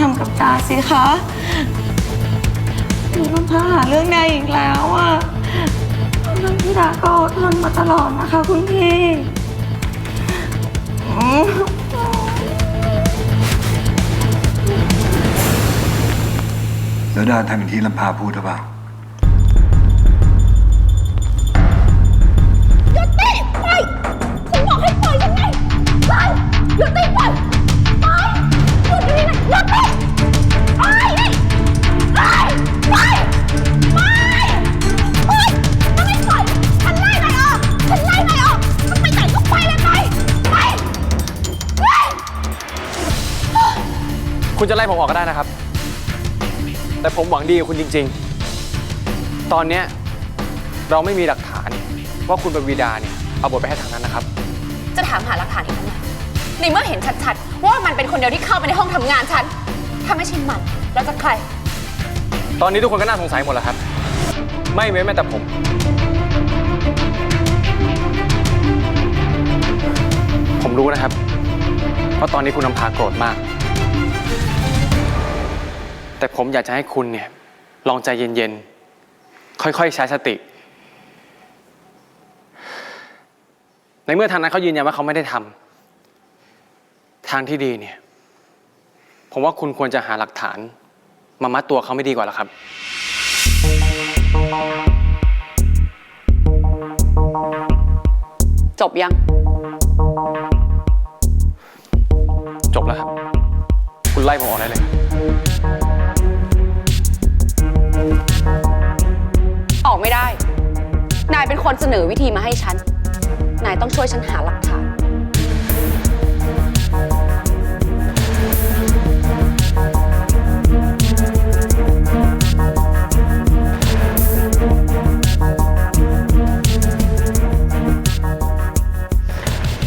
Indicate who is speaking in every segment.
Speaker 1: ทำ
Speaker 2: กั
Speaker 1: บ
Speaker 3: ดา
Speaker 2: สิคะหนูลำพาหาเรื่องนายอีกแล้วอะเรื่องที่ดาก็อดทนมาตลอดนะคะ คุณพี่อืม
Speaker 3: แล้วดาทำอย่างที่ลำพาพูดหรือเปล่า
Speaker 4: คุณจะไล่ผมออกก็ได้นะครับ แต่ผมหวังดีกับคุณจริง ๆ ตอนเนี้ยเราไม่มีหลักฐานว่าคุณปวีดาเนี่ยเอาบทไปให้ทางนั้นนะครับ
Speaker 1: จะถามหาหลักฐานอีกทำไมในเมื่อเห็นชัดๆ ว่ามันเป็นคนเดียวที่เข้าไปในห้องทำงานฉัน ถ้าไม่ใช่มันแล้วจะใคร
Speaker 4: ตอนนี้ทุกคนก็น่าสงสัยหมดแล้วครับ ไม่เว้นแม้แต่ผม ผมรู้นะครับว่าตอนนี้คุณนำพาโกรธมาก แต่ผมอยากจะให้คุณเนี่ย ลองใจเย็นๆ ค่อยๆ ใช้สติ ในเมื่อทางนั้นเขายืนยันว่าเขาไม่ได้ทำทางที่ดีเนี่ย ผมว่าคุณควรจะหาหลักฐาน มามัดตัวเขาไม่ดีกว่าเหรอครับ
Speaker 1: จบยัง
Speaker 4: จบแล้วครับ คุณไล่ผมออกได้เลยา
Speaker 1: ยเป็นคนเสนอวิธีมาให้ฉัน นายต้องช่วยฉันหาหลักฐาน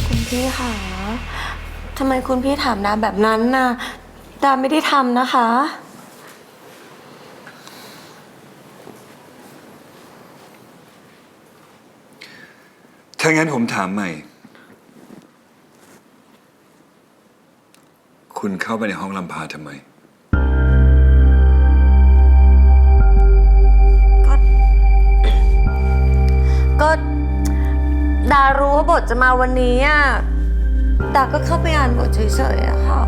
Speaker 2: คุณพี่คะทำไมคุณพี่ถามดาแบบนั้นน่ะ ดาไม่ได้ทำนะคะ
Speaker 3: ถ้างั้นผมถามใหม่ คุณเข้าไปในห้องลำพาทำไม
Speaker 2: ก็ดารู้ว่าบทจะมาวันนี้อะดาก็เข้าไปอ่านบทเฉยๆอะค่ะ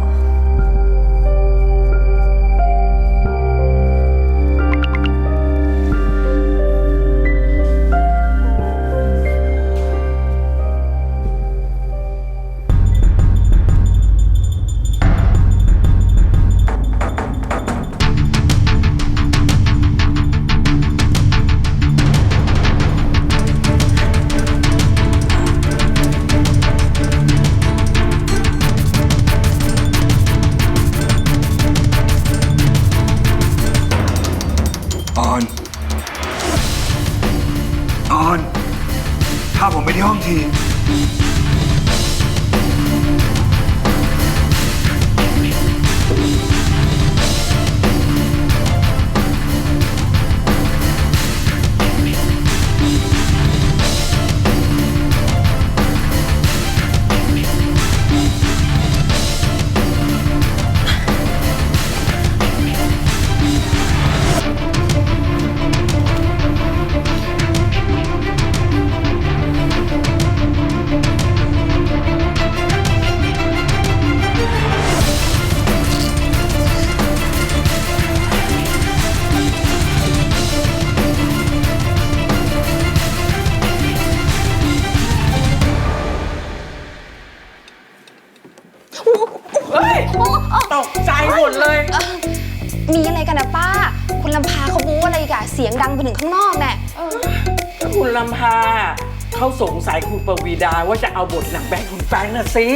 Speaker 5: เขาสง
Speaker 6: สัยคุณปวีดาว่าจะเอาบทหนังแบงค์คุณแฟรงค์น่ะสิ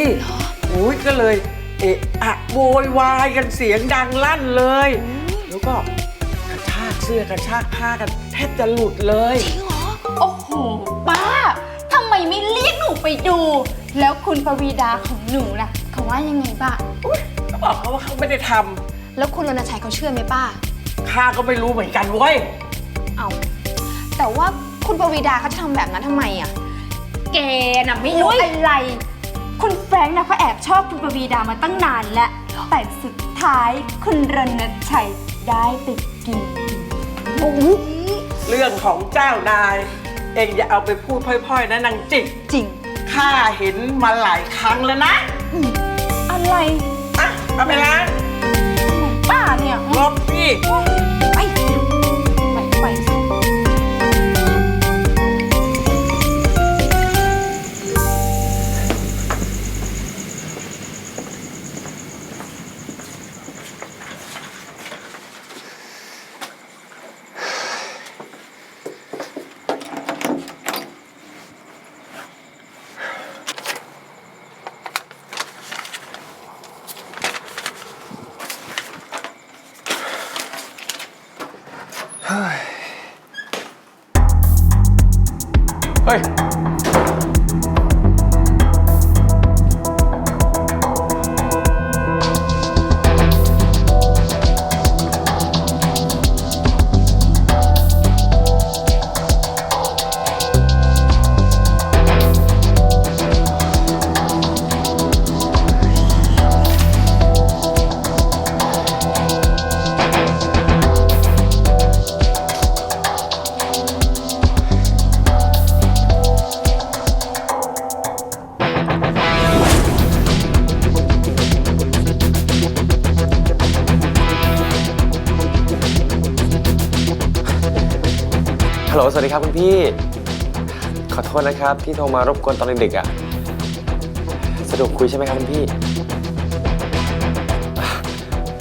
Speaker 6: อุ้ยก็เลยเอะอะโวยวายกันเสียงดังลั่นเลย แล้วก็กระชากเสื้อกระชากผ้ากันแทบจะหลุดเลย
Speaker 5: จริงเหรอ
Speaker 3: โอ้โห ป้า ทำไมไม่เรียกหนูไปดู แล้วคุณปวีดาของหนูล่ะเขาว่ายังไงบ้าง
Speaker 6: ก็บอกเขาว่าเขาไม่ได้ท
Speaker 5: แล้วคุณรณชัยเขาเชื่อไหมป้าำ
Speaker 6: ข้าก็ไม่รู้เหมือนกันเว้ย
Speaker 5: เอา แต่ว่าคุณปวีดาเขาจะทำแบบนั้นทำไมอะ
Speaker 3: แกน่ะไม่รู้อะไร คุณแฟรงค์นะเขาแอบชอบคุณปวีดามาตั้งนานแล้ว แต่สุดท้ายคุณรณชัยได้ไปกิน
Speaker 6: เรื่องของเจ้านาย เองอย่าเอาไปพูดพล่อยๆนะนางจิก
Speaker 3: จริง
Speaker 6: ข้าเห็นมาหลายครั้งแล้วนะ
Speaker 3: อะไร
Speaker 6: อะเอาไปล้าง
Speaker 3: ป้าเนี่ย
Speaker 6: ลบพี่
Speaker 7: เโหลสวัสดีครับคุณพี่ ขอโทษนะครับที่โทรมารบกวนตอนดึกๆอะสะดวกคุยใช่ไหมครับคุณพี่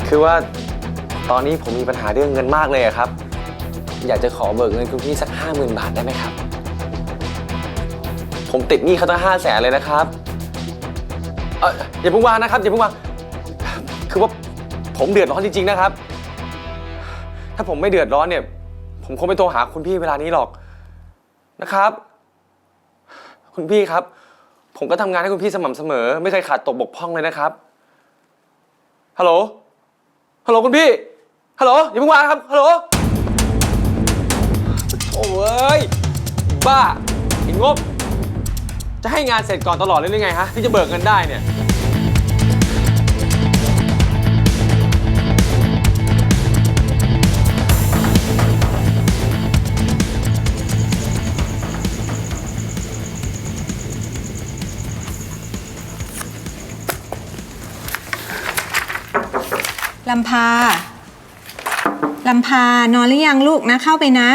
Speaker 7: คือว่าตอนนี้ผมมีปัญหาเรื่องเงินมากเลยอะครับ อยากจะขอเบิกเงินคุณพี่สักห้าหมื่นบาทได้ไหมครับ ผมติดหนี้เขาตั้งห้าแสนเลยนะครับเอออย่าเพิ่งวางนะครับอย่าเพิ่งวางคือว่าผมเดือดร้อนจริงๆนะครับ ถ้าผมไม่เดือดร้อนเนี่ย ผมคงไม่โทรหาคุณพี่เวลานี้หรอกนะครับ คุณพี่ครับ ผมก็ทำงานให้คุณพี่สม่ำเสมอ ไม่เคยขาดตกบกพร่องเลยนะครับฮัลโหลฮัลโหลคุณพี่ฮัลโหลอย่าเพิ่งวางนะครับฮัลโหลโอ้ยบ้าไอ้งบ จะให้งานเสร็จก่อนตลอดเลยหรือไงฮะที่จะเบิกเงินได้เนี่ย
Speaker 8: ลำพาลำพานอนหรือยังลูกนะเข้าไปนะ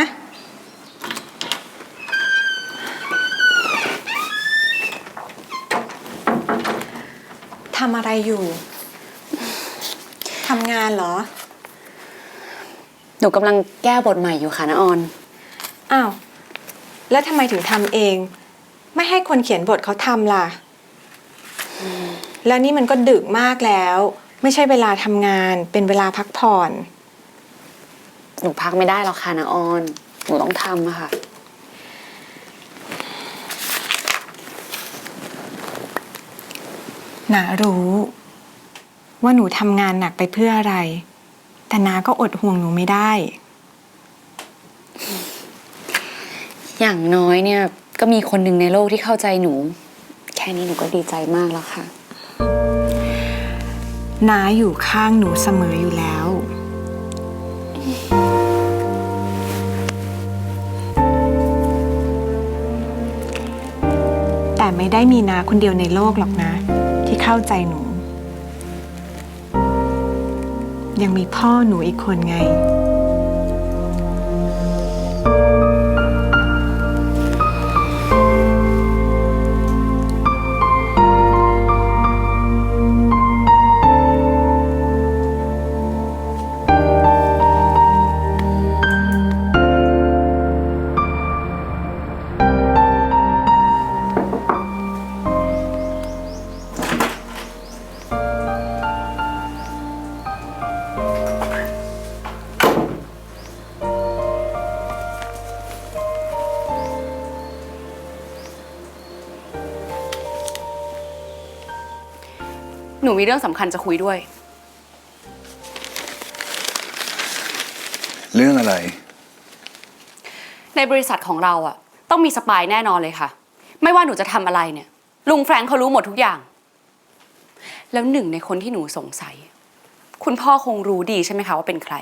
Speaker 8: ทำอะไรอยู่ทำงานเหรอ
Speaker 1: หนูกำลังแก้บทใหม่อยู่ค่ะนะออน
Speaker 8: อ้าว แล้วทำไมถึงทำเอง ไม่ให้คนเขียนบทเขาทำล่ะ แล้วนี่มันก็ดึกมากแล้ว ไม่ใช่เวลาทำงานเป็นเวลาพักผ่อน
Speaker 1: หนูพักไม่ได้หรอกค่ะนะออน หนูต้องทำอะค่ะ
Speaker 8: นารู้ ว่าหนูทำงานหนักไปเพื่ออะไร แต่นาก็อดห่วงหนูไม่ได้
Speaker 1: อย่างน้อยเนี่ยก็มีคนหนึ่งในโลกที่เข้าใจหนู แค่นี้หนูก็ดีใจมากแล้วค่ะ
Speaker 8: น้าอยู่ข้างหนูเสมออยู่แล้ว แต่ไม่ได้มีนาคนเดียวในโลกหรอกนะ ที่เข้าใจหนู ยังมีพ่อหนูอีกคนไง
Speaker 1: มีเรื่องสำคัญจะคุยด้วย
Speaker 9: เรื่องอะไร
Speaker 1: ในบริษัทของเราอะต้องมีสปายแน่นอนเลยค่ะ ไม่ว่าหนูจะทำอะไรเนี่ย ลุงแฟรงค์เขารู้หมดทุกอย่าง แล้วหนึ่งในคนที่หนูสงสัย คุณพ่อคงรู้ดีใช่ไหมคะว่าเป็นใคร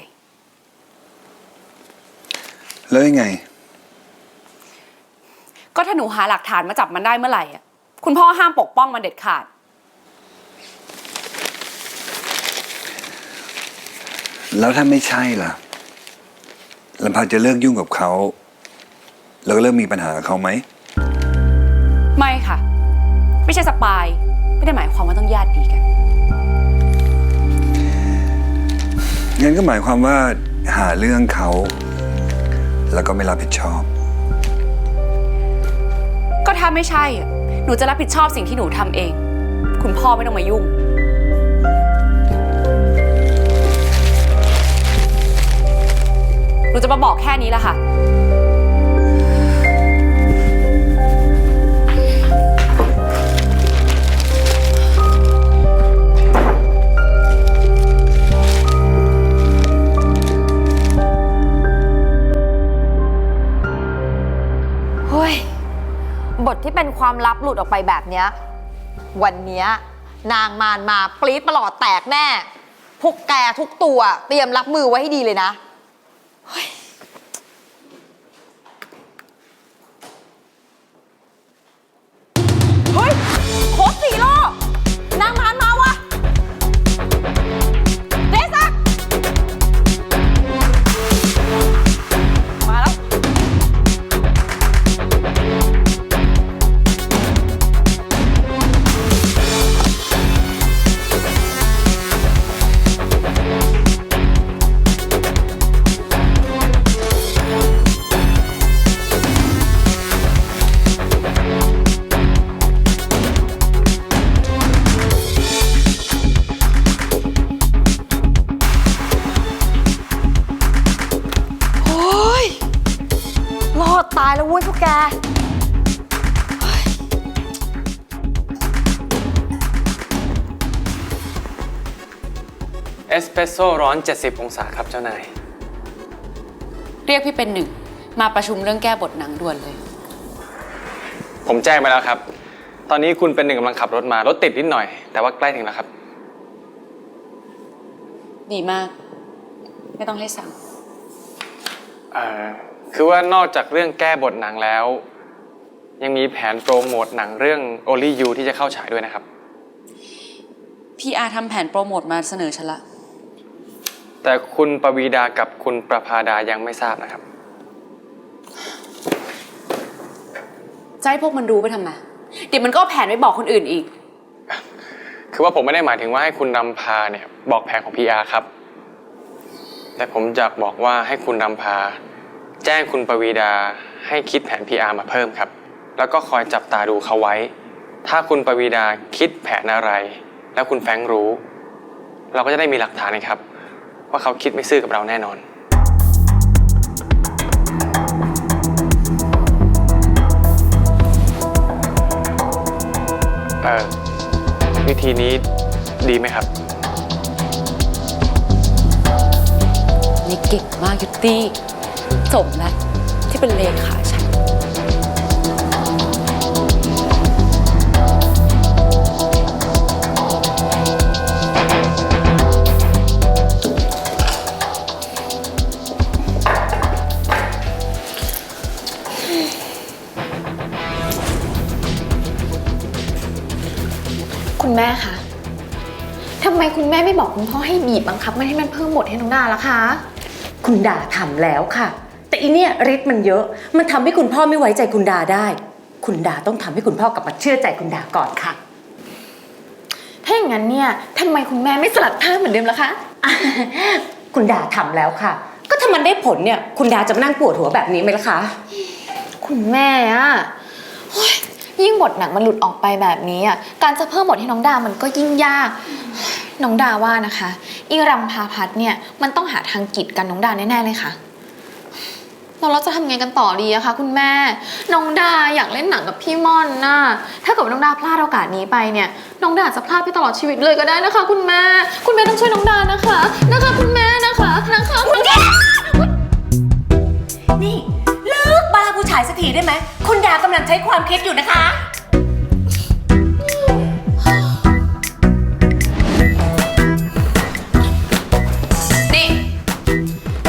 Speaker 9: แล้วยังไง
Speaker 1: ก็ถ้าหนูหาหลักฐานมาจับมันได้เมื่อไหร่อะคุณพ่อห้ามปกป้องมันเด็ดขาด
Speaker 9: แล้วถ้าไม่ใช่ล่ะลำพาจะเลิกยุ่งกับเขา แล้วก็เริ่มมีปัญหากับเขาไหม
Speaker 1: ไม่ค่ะ ไม่ใช่สปาย ไม่ได้หมายความว่าต้องญาติดีกัน
Speaker 9: งั้นก็หมายความว่าหาเรื่องเขา แล้วก็ไม่รับผิดชอบ
Speaker 1: ก็ถ้าไม่ใช่อะหนูจะรับผิดชอบสิ่งที่หนูทำเอง คุณพ่อไม่ต้องมายุ่ง หนูจะมาบอกแค่นี้แหละค่ะ
Speaker 10: เฮ้ย บทที่เป็นความลับหลุดออกไปแบบเนี้ย วันเนี้ยนางมารมาปรี๊ดประหลอดแตกแน่ พวกแกทุกตัวเตรียมรับมือไว้ให้ดีเลยนะ โคต
Speaker 4: รสโซ่ร้อน 70 องศาครับเจ้านาย
Speaker 1: เรียกพี่เป็นหนึ่ง มาประชุมเรื่องแก้บทหนังด่วนเลย
Speaker 4: ผมแจ้งไปแล้วครับ ตอนนี้คุณเป็นหนึ่งกำลังขับรถมารถติดนิดหน่อย แต่ว่าใกล้ถึงแล้วครับ
Speaker 1: ดีมาก ไม่ต้องให้สั่ง
Speaker 4: เอ่อคือว่านอกจากเรื่องแก้บทหนังแล้ว ยังมีแผนโปรโมทหนังเรื่อง Only You ที่จะเข้าฉายด้วยนะครับ
Speaker 1: พี่อาทำแผนโปรโมทมาเสนอฉันละ
Speaker 4: แต่คุณปวีดากับคุณประภาดายังไม่ทราบนะครับ
Speaker 1: จะให้พวกมันรู้ไปทำไมเดี๋ยวมันก็เอาแผนไปบอกคนอื่นอีก
Speaker 4: คือว่าผมไม่ได้หมายถึงว่าให้คุณนำพาเนี่ยบอกแผนของ PR ครับ แต่ผมจะบอกว่าให้คุณนำพา แจ้งคุณปวีดาให้คิดแผน PR มาเพิ่มครับ แล้วก็คอยจับตาดูเขาไว้ ถ้าคุณปวีดาคิดแผนอะไร แล้วคุณแฟรงค์รู้ เราก็จะได้มีหลักฐานนะครับ ว่าเขาคิดไม่ซื่อกับเราแน่นอน เออวิธีนี้ดีไหมครับ
Speaker 1: นี่เก่งมากยุตตี้สมแล้วที่เป็นเลขา
Speaker 11: คุณแม่คะทำไมคุณแม่ไม่บอกคุณพ่อให้บีบบังคับไม่ให้มันเพิ่มบทให้น้องดาล่ะคะ
Speaker 12: คุณดาทำแล้วค่ะ แต่อีเนี่ยฤทธิ์มันเยอะ มันทำให้คุณพ่อไม่ไว้ใจคุณดาได้ คุณดาต้องทำให้คุณพ่อกลับมาเชื่อใจคุณดาก่อนค่ะ
Speaker 11: ถ้าอย่างนั้นเนี่ยทำไมคุณแม่ไม่สลัดผ้าเหมือนเดิมล่ะคะ
Speaker 12: คุณดาทำแล้วค่ะ ก็ถ้ามันได้ผลเนี่ย คุณดาจะมานั่งปวดหัวแบบนี้ไหมล่ะคะ
Speaker 11: คุณแม่อะโอ๊ ยิ่งบทหนังมันหลุดออกไปแบบนี้อะการจะเพิ่มบทให้น้องดามันก็ยิ่งยาก น้องดาว่านะคะ อีรำพาพัดเนี่ยมันต้องหาทางกีดกันน้องดาแน่ๆเลยค่ะแล้วเราจะทำไงกันต่อดีอะคะคุณแม่ น้องดาอยากเล่นหนังกับพี่ม่อนน่ะถ้าเกิดน้องดาพลาดโอกาสนี้ไปเนี่ย น้องดาจะพลาดไปตลอดชีวิตเลยก็ได้นะคะ คุณแม่ คุณแม่ต้องช่วยน้องดานะคะ นะคะ คุณแม่นะคะนะคะคุณแม่
Speaker 12: บ้าผู้ชายสักทีได้ไหมคุณดากำลังใช้ความคิดอยู่นะคะ
Speaker 11: นี่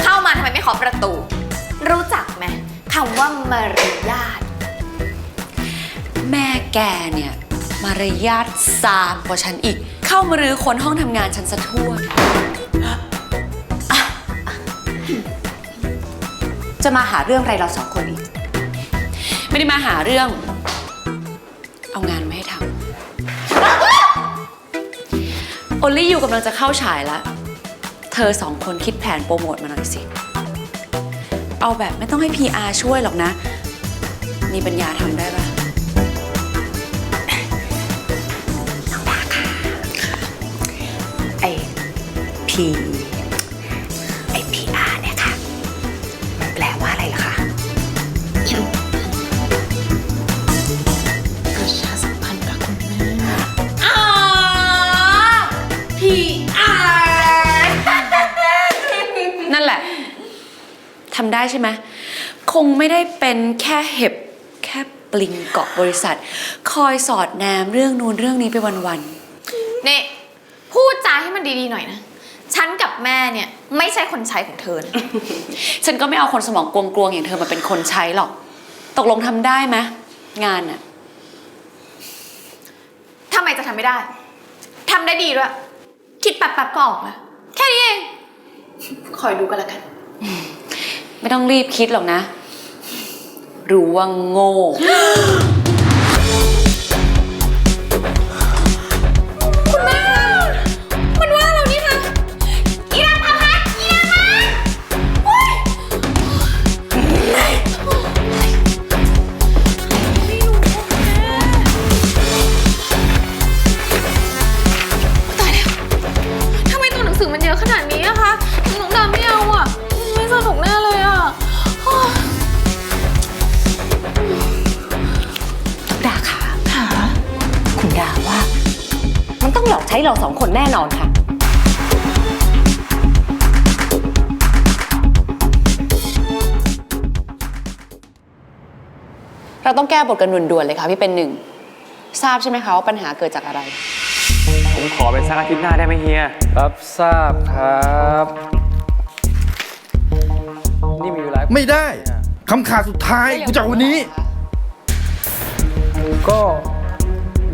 Speaker 11: เข้ามาทำไมไม่ขอประตู รู้จักไหมคำว่ามารยาท
Speaker 1: แม่แกเนี่ย มารยาทซามกว่าฉันอีก เข้ามารื้อคนห้องทำงานฉันซะทั่ว จะมาหาเรื่องอะไรเราสองคนอีก ไม่ได้มาหาเรื่อง เอางานมาให้ทำโอลี่อยู่กำลังจะเข้าฉายแล้ว เธอสองคนคิดแผนโปรโมทมาหน่อยสิ เอาแบบไม่ต้องให้ PR ช่วยหรอกนะ มีปัญญาทำได้ปะ
Speaker 12: ไอพีไอำ
Speaker 1: ได้ใช่ไหมคงไม่ได้เป็นแค่เห็บแค่ปลิงเกาะบริษัท คอยสอดแนมเรื่องนู้นเรื่องนี้ไปวัน
Speaker 11: นี่พูดจาให้มันดีๆหน่อยนะ ฉันกับแม่เนี่ยไม่ใช่คนใช้ของเธอนะ
Speaker 1: ๆ ฉันก็ไม่เอาคนสมองกลวงๆอย่างเธอมาเป็นคนใช้หรอก ตกลงทำได้ไหมงานน่ะ
Speaker 11: ทำไมจะทำไม่ได้ ทำได้ดีด้วย คิดแป๊บๆก็ออกแล้วแค่นี้เอง คอยดูกันแล้วกัน
Speaker 1: ไม่ต้องรีบคิดหรอกนะ รู้ว่าโง่
Speaker 11: แน่นอนค่ะ เรา
Speaker 1: ต้องแก้บทกันด่วนๆเลยค่ะพี่เป็นหนึ่ง ทราบใช่ไหมคะว่าปัญหาเกิดจากอะไร
Speaker 4: ผมขอเป็นสักอาทิตย์หน้าได้ไหมเฮีย
Speaker 13: รับทราบครับ นี่มีเวลา
Speaker 14: ไม่ได้คำขาดสุดท้ายกูจะเอาวันนี้
Speaker 13: ก็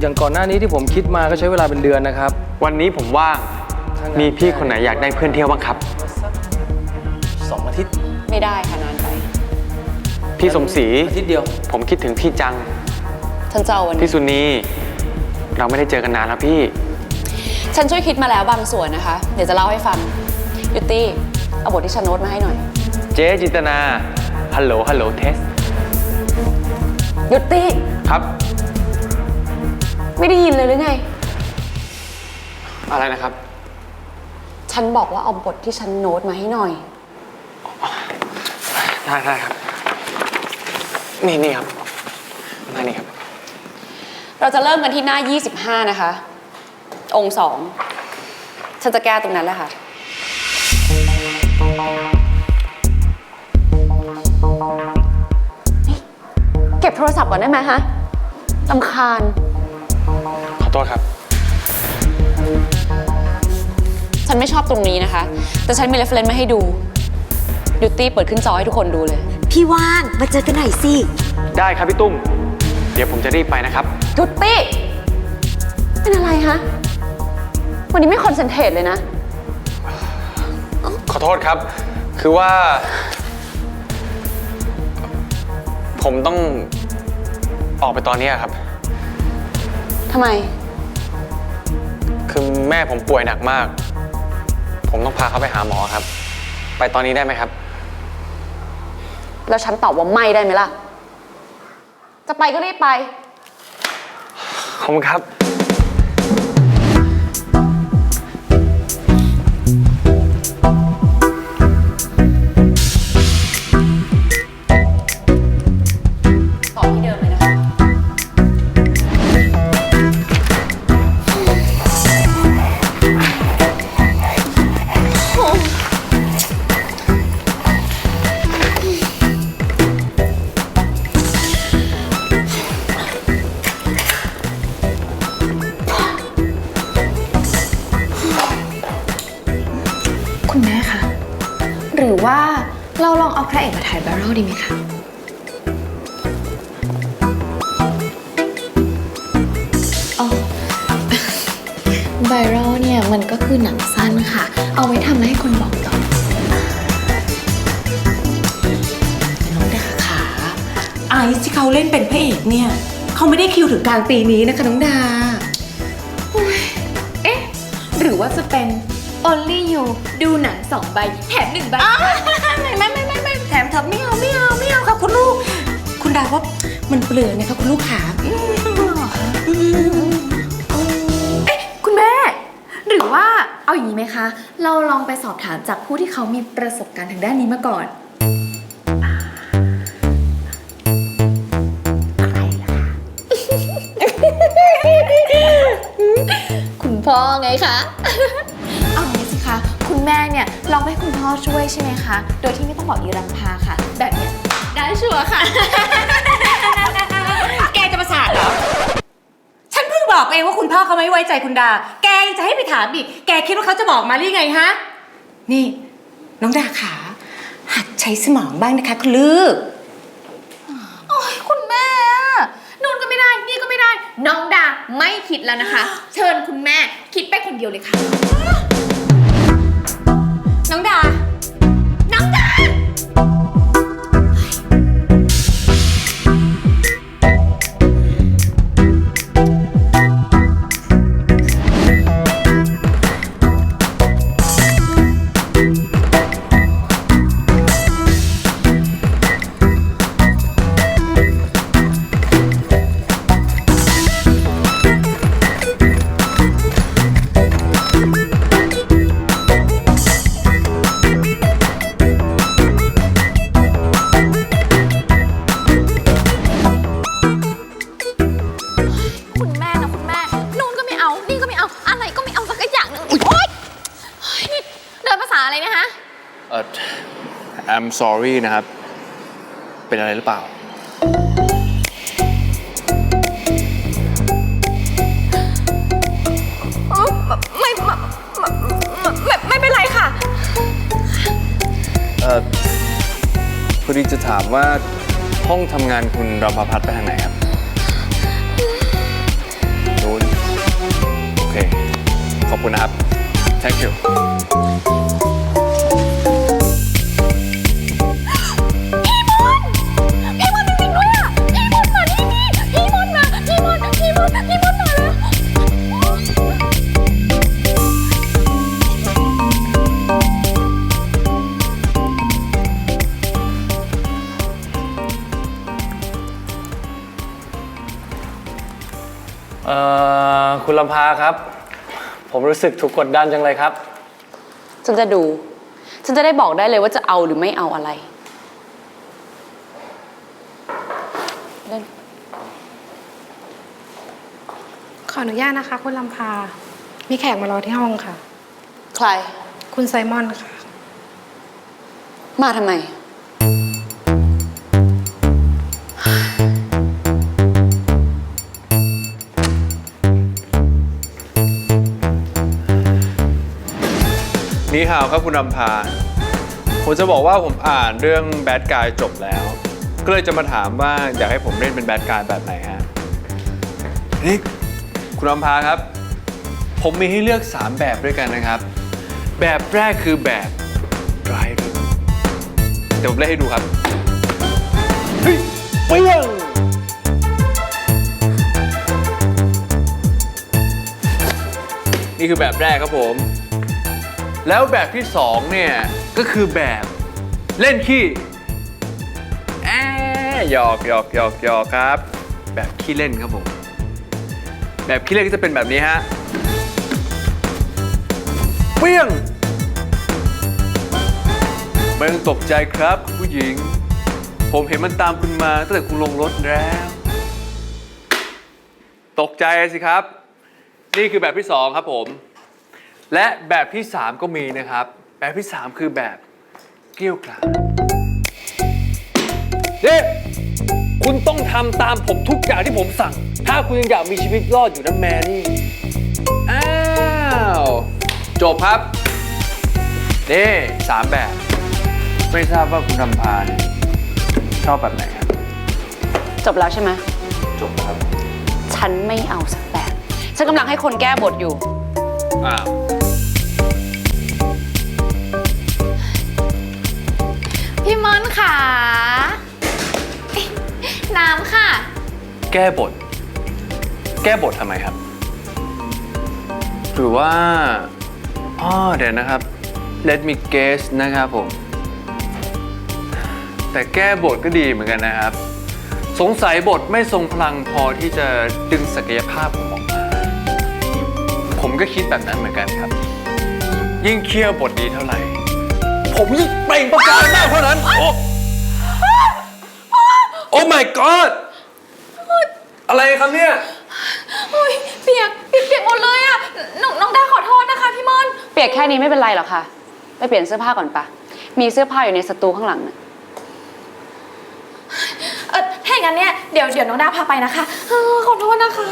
Speaker 13: อย่างก่อนหน้านี้ที่ผมคิดมาก็ใช้เวลาเป็นเดือนนะครับ
Speaker 4: วันนี้ผมว่าง มีพี่คนไหนอยากได้เพื่อนเที่ยวบ้างครับ
Speaker 13: สองอาทิตย์
Speaker 1: ไม่ได้ค่ะนานไป
Speaker 4: พี่สมศรี
Speaker 13: อาทิตย์เดียว
Speaker 4: ผมคิดถึงพี่จัง
Speaker 1: ฉันจะเอาวันนี้
Speaker 4: พี่สุนี เราไม่ได้เจอกันนานแล้วพี่
Speaker 1: ฉันช่วยคิดมาแล้วบางส่วนนะคะ เดี๋ยวจะเล่าให้ฟังยูตี้ เอาบทที่ฉันโน้ตมาให้หน่อย
Speaker 4: เจ๊จินตนา ฮัลโหล ฮัลโหล เทส
Speaker 1: ยุตี้
Speaker 4: ครับ
Speaker 1: ไม่ได้ยินเลยหรือไง
Speaker 4: อะไรนะครับ
Speaker 1: ฉันบอกว่าเอาบทที่ฉันโน้ตมาให้หน่อย
Speaker 4: ได้ได้ครับ นี่นี่ครับ มานี่ครับ
Speaker 1: เราจะเริ่มกันที่หน้า 25 นะคะ องค์สอง ฉันจะแก้ตรงนั้นแหละค่ะนี่เก็บโทรศัพท์ก่อนได้ไหมฮะลำคาญ
Speaker 4: ข อโทษครับ
Speaker 1: ฉันไม่ชอบตรงนี้นะคะ แต่ฉันมีเรฟเฟรนซ์มาให้ดูดิวตี้เปิดขึ้นจอให้ทุกคนดูเลย
Speaker 12: พี่ว่างมาเจอกันหน่อยสิ
Speaker 4: ได้ครับพี่ตุ้ม เดี๋ยวผมจะรีบไปนะครับ
Speaker 1: ดิวตี้ เป็นอะไรฮะ วันนี้ไม่คอนเซนเทรตเลยนะ
Speaker 4: ขอโทษครับ คือว่า ผมต้องออกไปตอนนี้ครับ
Speaker 1: ทำไม
Speaker 4: คือ แม่ผมป่วยหนักมาก ผมต้องพาเขาไปหาหมอครับ ไปตอนนี้ได้ไหมครับ
Speaker 1: แล้วฉันตอบว่าไม่ได้ไหมล่ะ จะไปก็รีบไป
Speaker 4: ขอบคุณครับ
Speaker 12: ซ์ที่เขาเล่นเป็นพระเอกเนี่ยเขาไม่ได้คิวถึงกลางปีนี้นะคะน้องดา
Speaker 11: เอ๊ะ หรือว่าจะเป็น Only You ดูหนังสองใบ แถมหนึ่งใบ
Speaker 12: ไม่ไม่ไม่ไม่ไม่แถมเถอะไม่เอาไม่เอาไม่เอาค่ะคุณลูก คุณดาว่ามันเปลือยนะคะคุณลูกขาอืมอืม
Speaker 11: เอ๊ะ คุณแม่ หรือว่าเอาอย่างนี้ไหมคะ เราลองไปสอบถามจากผู้ที่เขามีประสบการณ์ทางด้านนี้มาก่อน พ่อไงคะ เอางี้สิคะ คุณแม่เนี่ยลองให้คุณพ่อช่วยใช่ไหมคะ โดยที่ไม่ต้องบอกอีรัมพาค่ะ แบบเนี้ยได้ชัวร์ค่ะ
Speaker 12: แกจะประสาทเหรอ ฉันเพิ่งบอกเองว่าคุณพ่อเขาไม่ไว้ใจคุณดา แกยังจะให้ไปถามอีก แกคิดว่าเขาจะบอกมาหรือไงฮะ นี่ น้องดาขา หัดใช้สมองบ้างนะคะ คุณลูก
Speaker 11: โอ้ยคุณแม่อะนู่นก็ไม่ได้ นี่ก็ไม่ได้น้องดาไม่คิดแล้วนะคะ เชิญคุณแม่คิดไปคนเดียวเลยค่ะ น้องดา
Speaker 15: sorry นะครับ เป็นอะไรหรือเปล่า
Speaker 11: ไม่ไม่ไม่ไม่เป็นไรค่ะ
Speaker 15: เออพอดีจะถามว่าห้องทำงานคุณรำพพัฒน์ไปทางไหนครับนู้นโอเค ขอบคุณนะครับ thank you
Speaker 4: คุณลำพาครับ ผมรู้สึกถูกกดดันจังเลยครับ
Speaker 1: ฉันจะดู ฉันจะได้บอกได้เลยว่าจะเอาหรือไม่เอาอะไร เล่น
Speaker 16: ขออนุญาตนะคะ คุณลำพา มีแขกมารอที่ห้องค่ะ
Speaker 1: ใคร
Speaker 16: คุณไซมอนค่ะ
Speaker 1: มาทำไม
Speaker 15: ฮาวครับคุณรำพา ผมจะบอกว่าผมอ่านเรื่องแบดกายจบแล้ว ก็เลยจะมาถามว่าอยากให้ผมเล่นเป็นแบดกายแบบไหนฮะนี่คุณรำพาครับ ผมมีให้เลือก 3 แบบด้วยกันนะครับ แบบแรกคือแบบดรายรึเดี๋ยวผมเล่นให้ดูครับเฮ้ยเปรี้ยงนี่คือแบบแรกครับผม แล้วแบบที่สองเนี่ย ก็คือแบบเล่นขี้แอหยอกหยอกหยอกหยอกครับ แบบขี้เล่นครับผม แบบขี้เล่นก็จะเป็นแบบนี้ฮะเปี้ยงไม่ต้องตกใจครับคุณผู้หญิง ผมเห็นมันตามคุณมาตั้งแต่คุณลงรถแล้ว ตกใจสิครับ นี่คือแบบที่สองครับผม และแบบที่สามก็มีนะครับ แบบที่สามคือแบบเกลี้ยวกล่อมนี่คุณต้องทำตามผมทุกอย่างที่ผมสั่ง ถ้าคุณยังอยากมีชีวิตรอดอยู่นะแมรี่ อ้าว จบครับ นี่สามแบบ ไม่ทราบว่าคุณทำพาเนี่ยชอบแบบไหนครับ
Speaker 1: จบแล้วใช่ไหม
Speaker 15: จบครับ
Speaker 1: ฉันไม่เอาสักแบบ ฉันกำลังให้คนแก้บทอยู่
Speaker 15: อ้าว
Speaker 11: พี่มอนค่ะ น้ำค่ะ
Speaker 15: แก้บท แก้บททำไมครับ หรือว่าอ๋อเดี๋ยวนะครับ let me guess นะครับผม แต่แก้บทก็ดีเหมือนกันนะครับ สงสัยบทไม่ทรงพลังพอที่จะดึงศักยภาพผมออกมาผมก็คิดแบบนั้นเหมือนกันครับ ยิ่งเคี่ยวบทดีเท่าไหร่ ผมยิ่งเปล่งประกายมากเท่านั้น โอ้โอ้ my god อะไรครับเนี่ย
Speaker 11: โอ้ยเปียกเปียกเปียกหมดเลยอะน้องน้องดาขอโทษนะคะพี่มอน
Speaker 1: เปียกแค่นี้ไม่เป็นไรหรอกค่ะ ไปเปลี่ยนเสื้อผ้าก่อนปะ มีเสื้อผ้าอยู่ในสตูข้างหลังนะ
Speaker 11: เออถ้าอย่างนั้นเนี่ย เดี๋ยวเดี๋ยวน้องดาพาไปนะคะเออขอโทษนะคะ